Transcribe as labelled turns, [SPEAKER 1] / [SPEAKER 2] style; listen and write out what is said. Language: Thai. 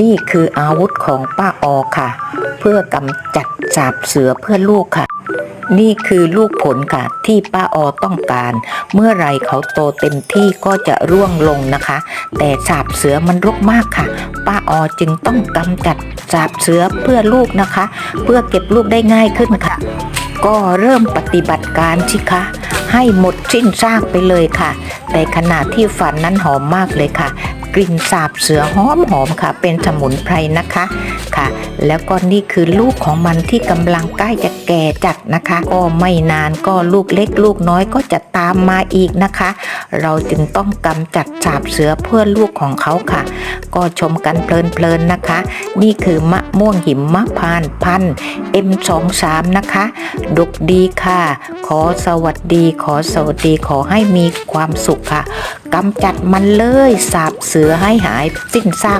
[SPEAKER 1] นี่คืออาวุธของป้าออค่ะ เพื่อกำจัดสาบเสือเพื่อลูกค่ะ นี่คือลูกผลค่ะ ที่ป้าออต้องการ เมื่อไรเขาโตเต็มที่ก็จะร่วงลงนะคะ แต่สาบเสือมันรกมากค่ะ ป้าออจึงต้องกำจัดสาบเสือเพื่อลูกนะคะ เพื่อเก็บลูกได้ง่ายขึ้นค่ะ ก็เริ่มปฏิบัติการสิคะให้หมดสิ้นซากไปเลยค่ะ แต่ขณะที่ฝันนั้นหอมมากเลยค่ะ กลิ่นสาบเสือหอมหอมค่ะ เป็นสมุนไพรนะคะค่ะ แล้วก็นี่คือลูกของมันที่กำลังใกล้จะแก่จัดนะคะ ก็ไม่นานก็ลูกเล็กลูกน้อยก็จะตามมาอีกนะคะ เราจึงต้องกำจัดสาบเสือเพื่อลูกของเขาค่ะ ก็ชมกันเพลินๆนะคะ นี่คือมะม่วงหิมมะพานพันธุ์ M23 นะคะดกดีค่ะ ขอสวัสดี ขอสวัสดีขอให้มีความสุขค่ะ กำจัดมันเลยสาบเสือให้หายสิ้นซาก